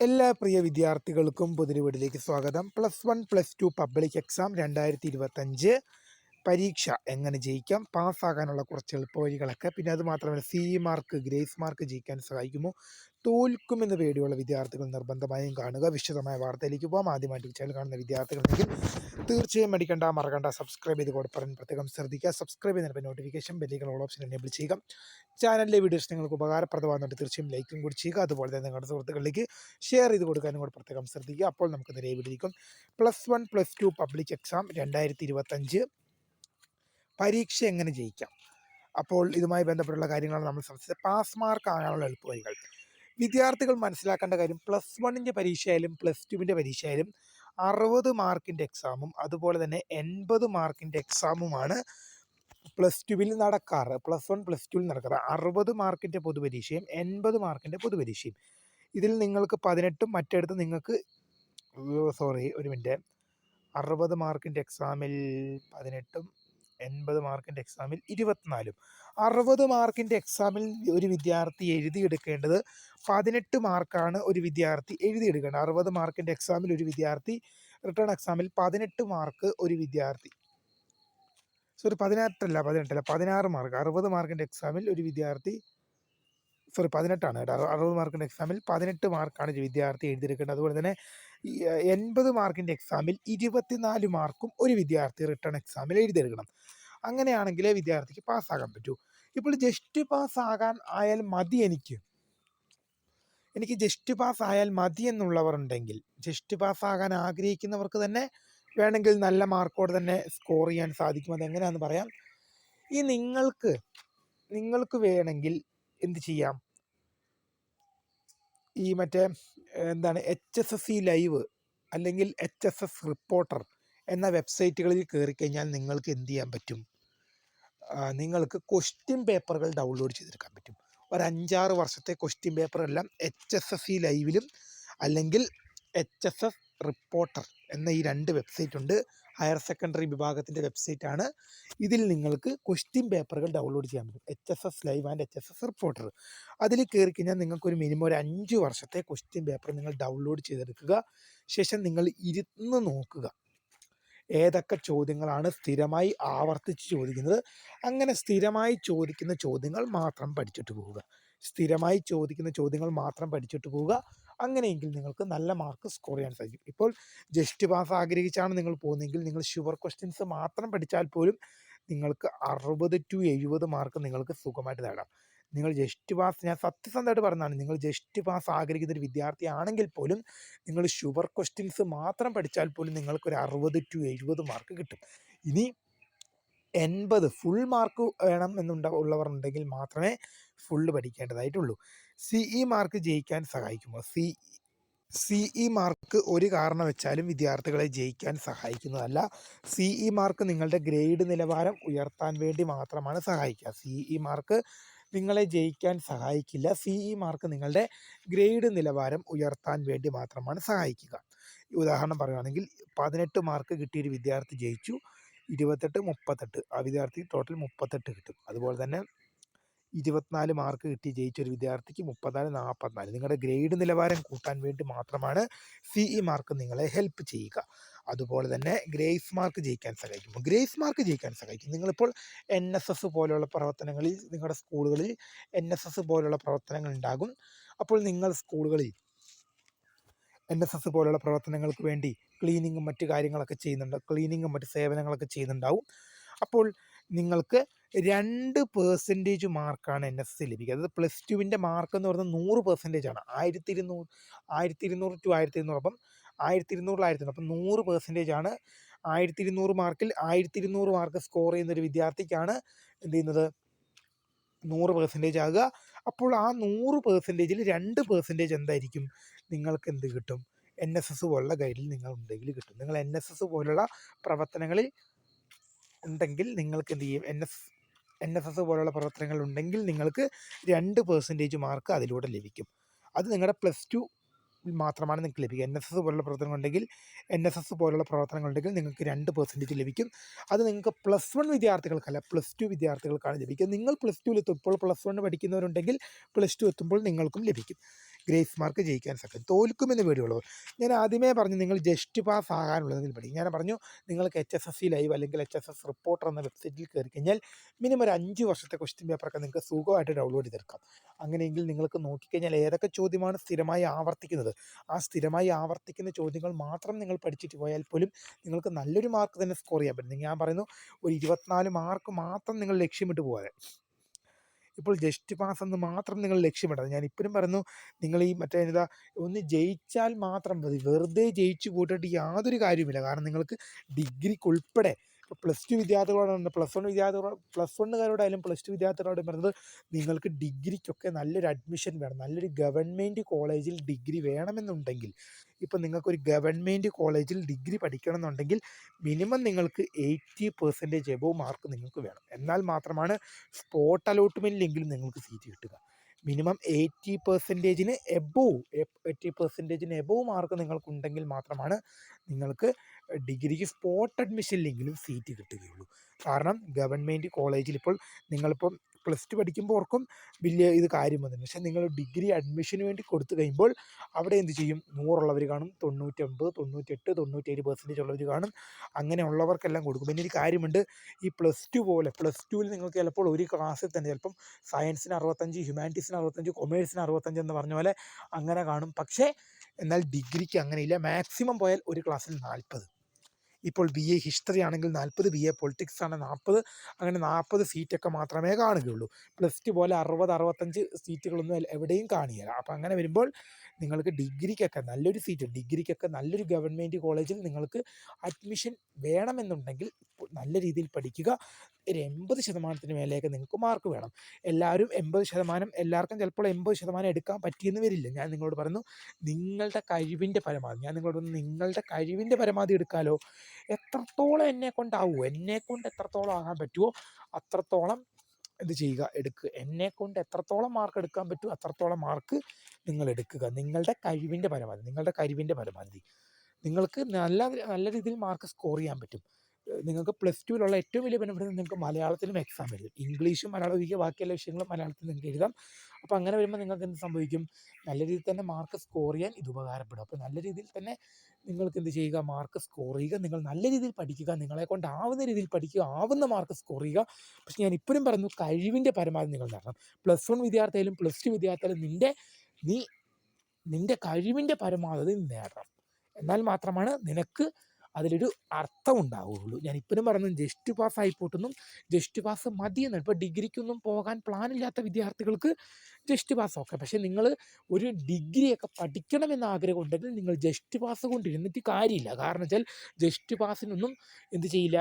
എല്ലാ പ്രിയ വിദ്യാർത്ഥികൾക്കും പുതിരുവീടിലേക്ക് സ്വാഗതം. Plus one plus two public exam രണ്ടായിരത്തി ഇരുപത്തഞ്ച് പരീക്ഷ എങ്ങനെ ജയിക്കാം പാസ്സാകാനുള്ള കുറച്ച് എളുപ്പവഴികളൊക്കെ പിന്നെ അത് മാത്രമല്ല സി മാർക്ക് ഗ്രേസ് മാർക്ക് ജയിക്കാൻ സഹായിക്കുമോ തോൽക്കുമെന്ന് പേടിയുള്ള വിദ്യാർത്ഥികൾ നിർബന്ധമായും കാണുക. വിശദമായ വാർത്തയിലേക്ക് പോകാം ആദ്യമായിട്ട് ചാനൽ കാണുന്ന വിദ്യാർത്ഥികളുണ്ടെങ്കിൽ തീർച്ചയായും മടിക്കണ്ട മറക്കണ്ട സബ്സ്ക്രൈബ് ചെയ്ത് കൂടെ പറയാൻ പ്രത്യേകം ശ്രദ്ധിക്കുക. സബ്സ്ക്രൈബ് ചെയ്തപ്പോൾ നോട്ടിഫിക്കേഷൻ ബെല്ലുകൾ ഓൾ ഓപ്ഷൻ എനേബിൾ ചെയ്യുക. ചാനലിലെ വീഡിയോസ് നിങ്ങൾക്ക് ഉപകാരപ്രദമാകുന്നുണ്ട്. തീർച്ചയായും ലൈക്കും കൂടി ചെയ്യുക. അതുപോലെ തന്നെ നിങ്ങളുടെ സുഹൃത്തുക്കളിലേക്ക് ഷെയർ ചെയ്ത് കൊടുക്കാനും കൂടെ പ്രത്യേകം ശ്രദ്ധിക്കുക. അപ്പോൾ നമുക്ക് വീഡിയോയിലേക്കും plus one plus two public exam രണ്ടായിരത്തി ഇരുപത്തഞ്ച് പരീക്ഷ എങ്ങനെ ജയിക്കാം? അപ്പോൾ ഇതുമായി ബന്ധപ്പെട്ടുള്ള കാര്യങ്ങളാണ് നമ്മൾ സംസാരിച്ചത്. പാസ് മാർക്ക് ആകാനുള്ള എളുപ്പവഴികൾ. വിദ്യാർത്ഥികൾ മനസ്സിലാക്കേണ്ട കാര്യം പ്ലസ് വണ്ണിന്റെ പരീക്ഷയായാലും പ്ലസ് ടുവിന്റെ പരീക്ഷയായാലും അറുപത് മാർക്കിന്റെ എക്സാമും അതുപോലെ തന്നെ എൺപത് മാർക്കിന്റെ എക്സാമുമാണ് പ്ലസ് ടുവിൽ നടക്കാറ്. പ്ലസ് വൺ പ്ലസ് ടുവിൽ നടക്കാറ്. അറുപത് മാർക്കിന്റെ പൊതുപരീക്ഷയും എൺപത് മാർക്കിന്റെ പൊതുപരീക്ഷയും. ഇതിൽ നിങ്ങൾക്ക് പതിനെട്ടും മറ്റെടുത്ത് നിങ്ങൾക്ക് സോറി ഒരു മിനിറ്റ്. അറുപത് മാർക്കിന്റെ എക്സാമിൽ പതിനെട്ടും എൺപത് മാർക്കിന്റെ എക്സാമിൽ ഇരുപത്തിനാലും. അറുപത് മാർക്കിന്റെ എക്സാമിൽ ഒരു വിദ്യാർത്ഥി എഴുതിയെടുക്കേണ്ടത് പതിനെട്ട് മാർക്കാണ് ഒരു വിദ്യാർത്ഥി എഴുതിയെടുക്കേണ്ടത്. അറുപത് മാർക്കിന്റെ എക്സാമിൽ ഒരു വിദ്യാർത്ഥി റിട്ടേൺ എക്സാമിൽ പതിനെട്ട് മാർക്ക് ഒരു വിദ്യാർത്ഥി. സോറി പതിനെട്ടല്ല പതിനെട്ടല്ല പതിനാറ് മാർക്ക്. അറുപത് മാർക്കിന്റെ എക്സാമിൽ ഒരു വിദ്യാർത്ഥി സോറി പതിനെട്ടാണ് കേട്ടോ. അറു- അറുപത് മാർക്കിന്റെ എക്സാമിൽ പതിനെട്ട് മാർക്കാണ് വിദ്യാർത്ഥി എഴുതിയെടുക്കേണ്ടത്. അതുപോലെ തന്നെ എൺപത് മാർക്കിന്റെ എക്സാമിൽ ഇരുപത്തിനാല് മാർക്കും ഒരു വിദ്യാർത്ഥി റിട്ടേൺ എക്സാമിൽ എഴുതിയെടുക്കണം. അങ്ങനെയാണെങ്കിലേ വിദ്യാർത്ഥിക്ക് പാസ്സാകാൻ പറ്റൂ. ഇപ്പോൾ ജസ്റ്റ് പാസ്സാകാൻ ആയാൽ മതി എനിക്ക്. എനിക്ക് ജസ്റ്റ് പാസ് ആയാൽ മതി എന്നുള്ളവർ ഉണ്ടെങ്കിൽ ജസ്റ്റ് പാസ് ആകാൻ ആഗ്രഹിക്കുന്നവർക്ക് തന്നെ വേണമെങ്കിൽ നല്ല മാർക്കോടെ തന്നെ സ്കോർ ചെയ്യാൻ സാധിക്കും. അതെങ്ങനെയാണെന്ന് പറയാം. ഈ നിങ്ങൾക്ക് നിങ്ങൾക്ക് വേണമെങ്കിൽ എന്ത് ചെയ്യാം? ഈ മറ്റേ എന്താണ് H S S C live അല്ലെങ്കിൽ എച്ച് എസ് എസ് റിപ്പോർട്ടർ എന്ന വെബ്സൈറ്റുകളിൽ കയറി കഴിഞ്ഞാൽ നിങ്ങൾക്ക് എന്ത് ചെയ്യാൻ പറ്റും? നിങ്ങൾക്ക് ക്വസ്റ്റ്യൻ പേപ്പറുകൾ ഡൗൺലോഡ് ചെയ്തെടുക്കാൻ പറ്റും. ഒരു അഞ്ചാറ് വർഷത്തെ ക്വസ്റ്റ്യൻ പേപ്പറെല്ലാം എച്ച് എസ് എസ് സി ലൈവിലും അല്ലെങ്കിൽ എച്ച് എസ് എസ് റിപ്പോർട്ടർ എന്ന ഈ രണ്ട് വെബ്സൈറ്റ് ഉണ്ട്. ഹയർ സെക്കൻഡറി വിഭാഗത്തിന്റെ വെബ്സൈറ്റാണ്. ഇതിൽ നിങ്ങൾക്ക് ക്വസ്റ്റ്യൻ പേപ്പറുകൾ ഡൗൺലോഡ് ചെയ്യാൻ പറ്റും. H S S live and H S S reporter അതിൽ കയറി കഴിഞ്ഞാൽ നിങ്ങൾക്കൊരു മിനിമം ഒരു അഞ്ച് വർഷത്തെ ക്വസ്റ്റ്യൻ പേപ്പർ നിങ്ങൾ ഡൗൺലോഡ് ചെയ്തെടുക്കുക. ശേഷം നിങ്ങൾ ഇരുന്ന് നോക്കുക. ഏതൊക്കെ ചോദ്യങ്ങളാണ് സ്ഥിരമായി ആവർത്തിച്ച് ചോദിക്കുന്നത്. അങ്ങനെ സ്ഥിരമായി ചോദിക്കുന്ന ചോദ്യങ്ങൾ മാത്രം പഠിച്ചിട്ട് പോവുക. സ്ഥിരമായി ചോദിക്കുന്ന ചോദ്യങ്ങൾ മാത്രം പഠിച്ചിട്ട് പോവുക. അങ്ങനെയെങ്കിൽ നിങ്ങൾക്ക് നല്ല മാർക്ക് സ്കോർ ചെയ്യാൻ സാധിക്കും. ഇപ്പോൾ ജസ്റ്റ് പാസ് ആഗ്രഹിച്ചാണ് നിങ്ങൾ പോകുന്നതെങ്കിൽ നിങ്ങൾ ഷുവർ ക്വസ്റ്റ്യൻസ് മാത്രം പഠിച്ചാൽ പോലും നിങ്ങൾക്ക് അറുപത് ടു എഴുപത് മാർക്ക് നിങ്ങൾക്ക് സുഖമായിട്ട് നേടാം. നിങ്ങൾ ജസ്റ്റ് പാസ് ഞാൻ സത്യസന്ധമായിട്ട് പറഞ്ഞതാണ് നിങ്ങൾ ജസ്റ്റ് പാസ് ആഗ്രഹിക്കുന്ന ഒരു വിദ്യാർത്ഥിയാണെങ്കിൽ പോലും നിങ്ങൾ ഷുവർ ക്വസ്റ്റ്യൻസ് മാത്രം പഠിച്ചാൽ പോലും നിങ്ങൾക്കൊരു അറുപത് ടു എഴുപത് മാർക്ക് കിട്ടും. ഇനി എൺപത് ഫുൾ മാർക്ക് വേണം എന്നുണ്ട ഉള്ളവർ ഉണ്ടെങ്കിൽ മാത്രമേ ഫുള്ള് പഠിക്കേണ്ടതായിട്ടുള്ളൂ. സി ഇ മാർക്ക് ജയിക്കാൻ സഹായിക്കുമോ? സി സി ഇ മാർക്ക് ഒരു കാരണം വെച്ചാലും വിദ്യാർത്ഥികളെ ജയിക്കാൻ സഹായിക്കുന്നതല്ല. സി ഇ മാർക്ക് നിങ്ങളുടെ ഗ്രേഡ് നിലവാരം ഉയർത്താൻ വേണ്ടി മാത്രമാണ് സഹായിക്കുക. സി ഇ മാർക്ക് നിങ്ങളെ ജയിക്കാൻ സഹായിക്കില്ല. സി ഇ മാർക്ക് നിങ്ങളുടെ ഗ്രേഡ് നിലവാരം ഉയർത്താൻ വേണ്ടി മാത്രമാണ് സഹായിക്കുക. ഉദാഹരണം പറയുകയാണെങ്കിൽ പതിനെട്ട് മാർക്ക് കിട്ടിയൊരു വിദ്യാർത്ഥി ജയിച്ചു. ഇരുപത്തെട്ട് മുപ്പത്തെട്ട്. ആ വിദ്യാർത്ഥി ടോട്ടൽ മുപ്പത്തെട്ട് കിട്ടും. അതുപോലെ തന്നെ ഇരുപത്തിനാല് മാർക്ക് കിട്ടി ജയിച്ച ഒരു വിദ്യാർത്ഥിക്ക് മുപ്പത്തിനാല് നാൽപ്പത്തിനാല് നിങ്ങളുടെ ഗ്രേഡ് നിലവാരം കൂട്ടാൻ വേണ്ടി മാത്രമാണ് സി ഇ മാർക്ക് നിങ്ങളെ ഹെൽപ്പ് ചെയ്യുക. അതുപോലെ തന്നെ ഗ്രേസ് മാർക്ക് ജയിക്കാൻ സഹായിക്കും. ഗ്രേസ് മാർക്ക് ജയിക്കാൻ സഹായിക്കും. നിങ്ങളിപ്പോൾ എൻ എസ് എസ് പോലെയുള്ള പ്രവർത്തനങ്ങളിൽ നിങ്ങളുടെ സ്കൂളുകളിൽ എൻ എസ് എസ് പോലെയുള്ള പ്രവർത്തനങ്ങൾ ഉണ്ടാകും. അപ്പോൾ നിങ്ങൾ സ്കൂളുകളിൽ എൻ എസ് എസ് പോലുള്ള പ്രവർത്തനങ്ങൾക്ക് വേണ്ടി ക്ലീനിങ്ങും മറ്റു കാര്യങ്ങളൊക്കെ ചെയ്യുന്നുണ്ട്. ക്ലീനിങ്ങും മറ്റ് സേവനങ്ങളൊക്കെ ചെയ്യുന്നുണ്ടാവും. അപ്പോൾ നിങ്ങൾക്ക് രണ്ട് പേഴ്സന്റേജ് മാർക്കാണ് എൻ എസ് എസ് ലഭിക്കുക. അതായത് പ്ലസ് ടുവിന്റെ മാർക്ക് എന്ന് പറയുന്നത് നൂറ് പെർസെന്റേജ് ആണ്. ആയിരത്തി ഇരുന്നൂറ് ആയിരത്തി ഇരുന്നൂറ് ടു ആയിരത്തി ഇരുന്നൂറ് അപ്പം ആയിരത്തി ഇരുന്നൂറിൽ ആയിരത്തി അപ്പം നൂറ് പെർസെന്റേജ് ആണ് ആയിരത്തി ഇരുന്നൂറ് മാർക്കിൽ ആയിരത്തി ഇരുന്നൂറ് മാർക്ക് സ്കോർ ചെയ്യുന്ന ഒരു വിദ്യാർത്ഥിക്കാണ് എന്ത് ചെയ്യുന്നത്? നൂറ് പെർസെന്റേജ് ആകുക. അപ്പോൾ ആ നൂറ് പേഴ്സന്റേജിൽ രണ്ട് പേഴ്സന്റേജ് എന്തായിരിക്കും? നിങ്ങൾക്ക് എന്ത് കിട്ടും? എൻ എസ് എസ് പോലുള്ള ഗൈഡിൽ നിങ്ങൾ ഉണ്ടെങ്കിൽ കിട്ടും. നിങ്ങൾ എൻ എസ് എസ് പോലുള്ള പ്രവർത്തനങ്ങളിൽ ഉണ്ടെങ്കിൽ നിങ്ങൾക്ക് എന്ത് ചെയ്യും? N S N S S പോലുള്ള പ്രവർത്തനങ്ങൾ ഉണ്ടെങ്കിൽ നിങ്ങൾക്ക് രണ്ട് പേഴ്സന്റേജ് മാർക്ക് അതിലൂടെ ലഭിക്കും. അത് നിങ്ങളുടെ പ്ലസ് ടു മാത്രമാണ് നിങ്ങൾക്ക് ലഭിക്കുക. എൻ എസ് എസ് പോലുള്ള പ്രവർത്തനങ്ങൾ ഉണ്ടെങ്കിൽ എൻ എസ് എസ് പോലുള്ള പ്രവർത്തനങ്ങൾ ഉണ്ടെങ്കിൽ നിങ്ങൾക്ക് രണ്ട് പെർസെന്റേജ് ലഭിക്കും. അത് നിങ്ങൾക്ക് പ്ലസ് വൺ വിദ്യാർത്ഥികൾക്കല്ല പ്ലസ് ടു വിദ്യാർത്ഥികൾക്കാണ് ലഭിക്കുക. നിങ്ങൾ പ്ലസ് ടുവിൽ എത്തുമ്പോൾ പ്ലസ് വൺ പഠിക്കുന്നവരുണ്ടെങ്കിൽ പ്ലസ് ടു എത്തുമ്പോൾ നിങ്ങൾക്കും ലഭിക്കും. ഗ്രേസ് മാർക്ക് ജയിക്കാൻ സാധിക്കും തോൽക്കുമെന്ന് പേടിയുള്ളവർ. ഞാൻ ആദ്യമേ പറഞ്ഞു നിങ്ങൾ ജസ്റ്റ് പാസ് ആകാനുള്ളതെങ്കിൽ പഠിക്കും. ഞാൻ പറഞ്ഞു നിങ്ങൾക്ക് H S S C live അല്ലെങ്കിൽ എച്ച് എസ് എസ് റിപ്പോർട്ടർ എന്ന വെബ്സൈറ്റിൽ കയറി കഴിഞ്ഞാൽ മിനിമം ഒരു അഞ്ച് വർഷത്തെ ക്വസ്റ്റ്യൻ പേപ്പറൊക്കെ നിങ്ങൾക്ക് സുഖമായിട്ട് ഡൗൺലോഡ് ചെയ്തെടുക്കാം. അങ്ങനെയെങ്കിൽ നിങ്ങൾക്ക് നോക്കിക്കഴിഞ്ഞാൽ ഏതൊക്കെ ചോദ്യമാണ് സ്ഥിരമായി ആവർത്തിക്കുന്നത്? ആ സ്ഥിരമായി ആവർത്തിക്കുന്ന ചോദ്യങ്ങൾ മാത്രം നിങ്ങൾ പഠിച്ചിട്ട് പോയാൽ പോലും നിങ്ങൾക്ക് നല്ലൊരു മാർക്ക് തന്നെ സ്കോർ ചെയ്യാൻ പറ്റും. ഞാൻ പറയുന്നു ഒരു ഇരുപത്തിനാല് മാർക്ക് മാത്രം നിങ്ങൾ ലക്ഷ്യമിട്ട് പോകാതെ ഇപ്പോൾ ജസ്റ്റ് പാസ് എന്ന് മാത്രം നിങ്ങൾ ലക്ഷ്യമിടണം. ഞാൻ ഇപ്പോഴും പറയുന്നു നിങ്ങൾ ഈ മറ്റേ എന്താ ഒന്ന് ജയിച്ചാൽ മാത്രം മതി. വെറുതെ ജയിച്ചു പോയിട്ട് യാതൊരു കാര്യവുമില്ല. കാരണം നിങ്ങൾക്ക് ഡിഗ്രിക്ക് ഉൾപ്പെടെ പ്ലസ് ടു വിദ്യാർത്ഥികളോടാണ് പ്ലസ് വൺ വിദ്യാർത്ഥികളോട് പ്ലസ് വണ്ണുകാരോടായാലും പ്ലസ് ടു വിദ്യാർത്ഥികളോട് പറയുന്നത് നിങ്ങൾക്ക് ഡിഗ്രിക്കൊക്കെ നല്ലൊരു അഡ്മിഷൻ വേണം. നല്ലൊരു ഗവൺമെന്റ് കോളേജിൽ ഡിഗ്രി വേണമെന്നുണ്ടെങ്കിൽ ഇപ്പം നിങ്ങൾക്കൊരു ഗവൺമെന്റ് കോളേജിൽ ഡിഗ്രി പഠിക്കണം എന്നുണ്ടെങ്കിൽ മിനിമം നിങ്ങൾക്ക് എയ്റ്റി പെർസെന്റേജ് എബോവ് മാർക്ക് നിങ്ങൾക്ക് വേണം. എന്നാൽ മാത്രമാണ് സ്പോട്ട് അലോട്ട്മെന്റിലെങ്കിലും നിങ്ങൾക്ക് സീറ്റ് കിട്ടുക. മിനിമം എയ്റ്റി പെർസെന്റേജിന് എബോവ് എയ്റ്റി പെർസെന്റേജിന് എബോവ് മാർക്ക് നിങ്ങൾക്കുണ്ടെങ്കിൽ മാത്രമാണ് നിങ്ങൾക്ക് ഡിഗ്രിക്ക് സ്പോട്ട് അഡ്മിഷനിലെങ്കിലും സീറ്റ് കിട്ടുകയുള്ളൂ. കാരണം ഗവൺമെന്റ് കോളേജിൽ ഇപ്പോൾ നിങ്ങളിപ്പം പ്ലസ് ടു പഠിക്കുമ്പോൾ ഓർക്കും വലിയ ഇത് കാര്യം വന്നു പക്ഷേ നിങ്ങൾ ഡിഗ്രി അഡ്മിഷന് വേണ്ടി കൊടുത്തു കഴിയുമ്പോൾ അവിടെ എന്ത് ചെയ്യും? നൂറുള്ളവർ കാണും തൊണ്ണൂറ്റൊമ്പത് തൊണ്ണൂറ്റെട്ട് തൊണ്ണൂറ്റേഴ് പെർസെന്റേജ് ഉള്ളവർ കാണും. അങ്ങനെ ഉള്ളവർക്കെല്ലാം കൊടുക്കും. പിന്നെ ഒരു കാര്യമുണ്ട്. ഈ പ്ലസ് ടു പോലെ പ്ലസ് ടുവിൽ നിങ്ങൾക്ക് ചിലപ്പോൾ ഒരു ക്ലാസ്സിൽ തന്നെ ചിലപ്പം സയൻസിന് അറുപത്തഞ്ച് ഹ്യൂമാനിറ്റീസിന് അറുപത്തഞ്ച് കൊമേഴ്സിന് അറുപത്തഞ്ച് എന്ന് പറഞ്ഞ പോലെ അങ്ങനെ കാണും. പക്ഷേ എന്നാൽ ഡിഗ്രിക്ക് അങ്ങനെയില്ല. മാക്സിമം പോയാൽ ഒരു ക്ലാസ്സിൽ നാൽപ്പത്. ഇപ്പോൾ ബി എ ഹിസ്റ്ററി ആണെങ്കിൽ നാൽപ്പത് ബി എ പൊളിറ്റിക്സ് ആണ് നാൽപ്പത് അങ്ങനെ നാൽപ്പത് സീറ്റൊക്കെ മാത്രമേ കാണുകയുള്ളൂ. പ്ലസ് ടു പോലെ അറുപത് അറുപത്തഞ്ച് സീറ്റുകളൊന്നും എവിടെയും കാണുകയില്ല അപ്പോൾ അങ്ങനെ വരുമ്പോൾ നിങ്ങൾക്ക് ഡിഗ്രിക്കൊക്കെ നല്ലൊരു സീറ്റ് ഡിഗ്രിക്കൊക്കെ നല്ലൊരു ഗവൺമെന്റ് കോളേജിൽ നിങ്ങൾക്ക് അഡ്മിഷൻ വേണമെന്നുണ്ടെങ്കിൽ നല്ല രീതിയിൽ പഠിക്കുക. ഒരു എൺപത് ശതമാനത്തിന് മേലെയൊക്കെ നിങ്ങൾക്ക് മാർക്ക് വേണം. എല്ലാവരും എൺപത് ശതമാനം എല്ലാവർക്കും ചിലപ്പോൾ എൺപത് ശതമാനം എടുക്കാൻ പറ്റിയെന്ന് വരില്ല. ഞാൻ നിങ്ങളോട് പറഞ്ഞു നിങ്ങളുടെ കഴിവിന്റെ പരമാവധി ഞാൻ നിങ്ങളോട് പറഞ്ഞു നിങ്ങളുടെ കഴിവിന്റെ പരമാവധി എടുക്കാലോ. എത്രത്തോളം എന്നെ കൊണ്ടാവുമോ എന്നെ കൊണ്ട് എത്രത്തോളം ആകാൻ പറ്റുമോ അത്രത്തോളം ഇത് ചെയ്യുക എടുക്കുക. എന്നെ കൊണ്ട് എത്രത്തോളം മാർക്ക് എടുക്കാൻ പറ്റുമോ അത്രത്തോളം മാർക്ക് നിങ്ങൾ എടുക്കുക. നിങ്ങളുടെ കഴിവിന്റെ പരമാവധി നിങ്ങളുടെ കഴിവിന്റെ പരമാവധി. നിങ്ങൾക്ക് നല്ല നല്ല രീതിയിൽ മാർക്ക് സ്കോർ ചെയ്യാൻ പറ്റും. നിങ്ങൾക്ക് പ്ലസ് ടുവിലുള്ള ഏറ്റവും വലിയ ബെനിഫിറ്റ് നിങ്ങൾക്ക് മലയാളത്തിലും എക്സാം എഴുതും. ഇംഗ്ലീഷും മലയാളം ഒഴികെ ബാക്കിയുള്ള വിഷയങ്ങളും മലയാളത്തിൽ നിങ്ങൾക്ക് എഴുതാം. അപ്പോൾ അങ്ങനെ വരുമ്പോൾ നിങ്ങൾക്ക് എന്ത് സംഭവിക്കും? നല്ല രീതിയിൽ തന്നെ മാർക്ക് സ്കോർ ചെയ്യാൻ ഇത് ഉപകാരപ്പെടും. അപ്പോൾ നല്ല രീതിയിൽ തന്നെ നിങ്ങൾക്ക് എന്ത് ചെയ്യുക? മാർക്ക് സ്കോർ ചെയ്യുക. നിങ്ങൾ നല്ല രീതിയിൽ പഠിക്കുക. നിങ്ങളെ കൊണ്ട് ആവുന്ന രീതിയിൽ പഠിക്കുക. ആവുന്ന മാർക്ക് സ്കോർ ചെയ്യുക. പക്ഷെ ഞാൻ ഇപ്പോഴും പറഞ്ഞു കഴിവിന്റെ പരമാവധി നിങ്ങൾ നേടണം. പ്ലസ് വൺ വിദ്യാർത്ഥിയായാലും പ്ലസ് ടു വിദ്യാർത്ഥിയായാലും നിന്റെ നീ നിന്റെ കഴിവിന്റെ പരമാവധി നേടണം. എന്നാൽ മാത്രമാണ് നിനക്ക് അതിലൊരു അർത്ഥം ഉണ്ടാവുകയുള്ളൂ ഞാൻ ഇപ്പോഴും പറഞ്ഞു ജസ്റ്റ് പാസ് ആയിപ്പോട്ടെന്നും ജസ്റ്റ് പാസ് മതിയെന്നാണ്. ഇപ്പോൾ ഡിഗ്രിക്കൊന്നും പോകാൻ പ്ലാനില്ലാത്ത വിദ്യാർത്ഥികൾക്ക് ജസ്റ്റ് പാസ് ഓക്കെ. പക്ഷേ നിങ്ങൾ ഒരു ഡിഗ്രിയൊക്കെ പഠിക്കണമെന്ന് ആഗ്രഹം ഉണ്ടെങ്കിൽ നിങ്ങൾ ജസ്റ്റ് പാസ് കൊണ്ടിരുന്നിട്ട് കാര്യമില്ല. കാരണം വെച്ചാൽ ജസ്റ്റ് പാസിനൊന്നും എന്ത് ചെയ്യില്ല.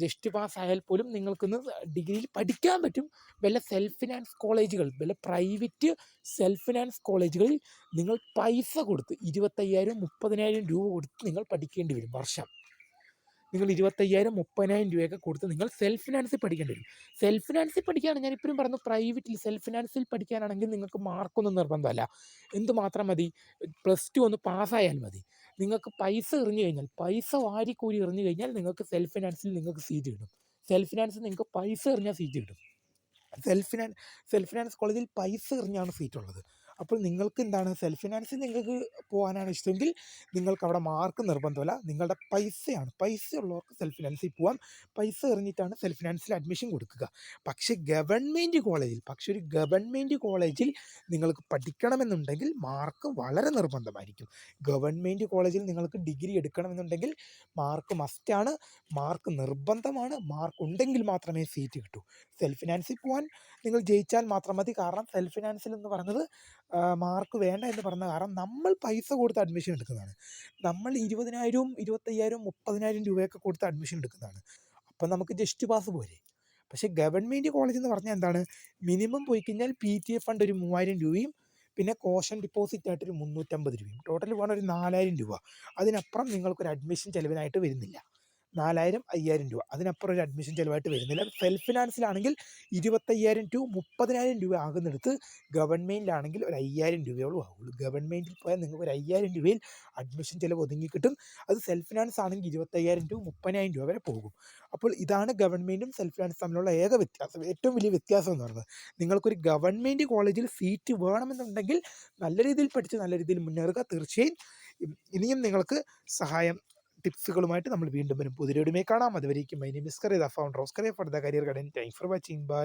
ജസ്റ്റ് പാസ് ആയാൽ പോലും നിങ്ങൾക്കൊന്ന് ഡിഗ്രിയിൽ പഠിക്കാൻ പറ്റും. വല്ല സെൽഫ് ഫിനാൻസ് കോളേജുകൾ വല്ല പ്രൈവറ്റ് സെൽഫ് ഫിനാൻസ് കോളേജുകളിൽ നിങ്ങൾ പൈസ കൊടുത്ത് ഇരുപത്തയ്യായിരം മുപ്പതിനായിരം രൂപ കൊടുത്ത് നിങ്ങൾ പഠിക്കേണ്ടി വരും വർഷം. നിങ്ങൾ ഇരുപത്തയ്യായിരം മുപ്പതിനായിരം രൂപയൊക്കെ കൊടുത്ത് നിങ്ങൾ സെൽഫ് ഫിനാൻസിൽ പഠിക്കേണ്ടി വരും. സെൽഫ് ഫിനാൻസിൽ പഠിക്കുകയാണ് ഞാൻ ഇപ്പോഴും പറഞ്ഞു പ്രൈവറ്റിൽ സെൽഫ് ഫിനാൻസിൽ പഠിക്കാനാണെങ്കിൽ നിങ്ങൾക്ക് മാർക്കൊന്നും നിർബന്ധമല്ല. എന്തുമാത്രം മതി? പ്ലസ് ടു ഒന്ന് പാസ്സായാൽ മതി. നിങ്ങൾക്ക് പൈസ എറിഞ്ഞു കഴിഞ്ഞാൽ പൈസ വാരിക്കൂരി എറിഞ്ഞു കഴിഞ്ഞാൽ നിങ്ങൾക്ക് സെൽഫ് ഫിനാൻസിൽ നിങ്ങൾക്ക് സീറ്റ് കിട്ടും. സെൽഫ് ഫിനാൻസ് നിങ്ങൾക്ക് പൈസ എറിഞ്ഞാൽ സീറ്റ് കിട്ടും. സെൽഫ് ഫിനാൻസ് സെൽഫ് ഫിനാൻസ് കോളേജിൽ പൈസ എറിഞ്ഞാണ് സീറ്റ് ഉള്ളത് അപ്പോൾ നിങ്ങൾക്ക് എന്താണ് സെൽഫ് ഫിനാൻസിൽ നിങ്ങൾക്ക് പോകാനാണ് ഇഷ്ടമെങ്കിൽ നിങ്ങൾക്ക് അവിടെ മാർക്ക് നിർബന്ധമല്ല. നിങ്ങളുടെ പൈസയാണ്. പൈസ ഉള്ളവർക്ക് സെൽഫ് ഫിനാൻസിൽ പോകാം പൈസ എറിഞ്ഞിട്ടാണ് സെൽഫ് ഫിനാൻസിൽ അഡ്മിഷൻ കൊടുക്കുക. പക്ഷേ ഗവൺമെന്റ് കോളേജിൽ പക്ഷെ ഒരു ഗവൺമെന്റ് കോളേജിൽ നിങ്ങൾക്ക് പഠിക്കണമെന്നുണ്ടെങ്കിൽ മാർക്ക് വളരെ നിർബന്ധമായിരിക്കും. ഗവൺമെന്റ് കോളേജിൽ നിങ്ങൾക്ക് ഡിഗ്രി എടുക്കണമെന്നുണ്ടെങ്കിൽ മാർക്ക് മസ്റ്റാണ് മാർക്ക് നിർബന്ധമാണ്. മാർക്ക് ഉണ്ടെങ്കിൽ മാത്രമേ സീറ്റ് കിട്ടൂ. സെൽഫ് ഫിനാൻസിൽ പോകാൻ നിങ്ങൾ ജയിച്ചാൽ മാത്രം മതി. കാരണം സെൽഫ് ഫിനാൻസിൽ എന്ന് പറയുന്നത് മാർക്ക് വേണ്ട എന്ന് പറഞ്ഞ കാരണം നമ്മൾ പൈസ കൊടുത്ത് അഡ്മിഷൻ എടുക്കുന്നതാണ്. നമ്മൾ ഇരുപതിനായിരവും ഇരുപത്തയ്യായിരവും മുപ്പതിനായിരം രൂപയൊക്കെ കൊടുത്ത് അഡ്മിഷൻ എടുക്കുന്നതാണ്. അപ്പം നമുക്ക് ജസ്റ്റ് പാസ് പോരെ. പക്ഷേ ഗവൺമെന്റ് കോളേജ് എന്ന് പറഞ്ഞാൽ എന്താണ്? മിനിമം പോയി കഴിഞ്ഞാൽ പി ടി എഫ് ഫണ്ട് ഒരു മൂവായിരം രൂപയും പിന്നെ കോഷൻ ഡിപ്പോസിറ്റ് ആയിട്ട് ഒരു മുന്നൂറ്റമ്പത് രൂപയും. ടോട്ടൽ പോകണ ഒരു നാലായിരം രൂപ. അതിനപ്പുറം നിങ്ങൾക്കൊരു അഡ്മിഷൻ ചിലവിനായിട്ട് വരുന്നില്ല. നാലായിരം അയ്യായിരം രൂപ. അതിനപ്പുറം ഒരു അഡ്മിഷൻ ചിലവായിട്ട് വരുന്നില്ല. സെൽഫ് ഫിനാൻസിലാണെങ്കിൽ ഇരുപത്തയ്യായിരം ടു മുപ്പതിനായിരം രൂപ ആകുന്നിടത്ത് ഗവൺമെന്റിലാണെങ്കിൽ ഒരു അയ്യായിരം രൂപയോളം ആവുള്ളൂ. ഗവൺമെന്റിൽ പോയാൽ നിങ്ങൾക്ക് ഒരു അയ്യായിരം രൂപയിൽ അഡ്മിഷൻ ചിലവ് ഒതുങ്ങി കിട്ടും. അത് സെൽഫ് ഫിനാൻസ് ആണെങ്കിൽ ഇരുപത്തയ്യായിരം ടു മുപ്പതിനായിരം രൂപ വരെ പോകും. അപ്പോൾ ഇതാണ് ഗവൺമെന്റും സെൽഫ് ഫിനാൻസ് തമ്മിലുള്ള ഏക വ്യത്യാസം. ഏറ്റവും വലിയ വ്യത്യാസം എന്ന് പറയുന്നത് നിങ്ങൾക്കൊരു ഗവൺമെന്റ് കോളേജിൽ സീറ്റ് വേണമെന്നുണ്ടെങ്കിൽ നല്ല രീതിയിൽ പഠിച്ച് നല്ല രീതിയിൽ മുന്നേറുക തീർച്ചയായും. ഇനിയും നിങ്ങൾക്ക് സഹായം ടിപ്സുകളുമായിട്ട് നമ്മൾ വീണ്ടും വരും. പുതിയൊരുമേ കാണാം. അതുവരേക്കും my founder of career for the career guidance thank for watching bye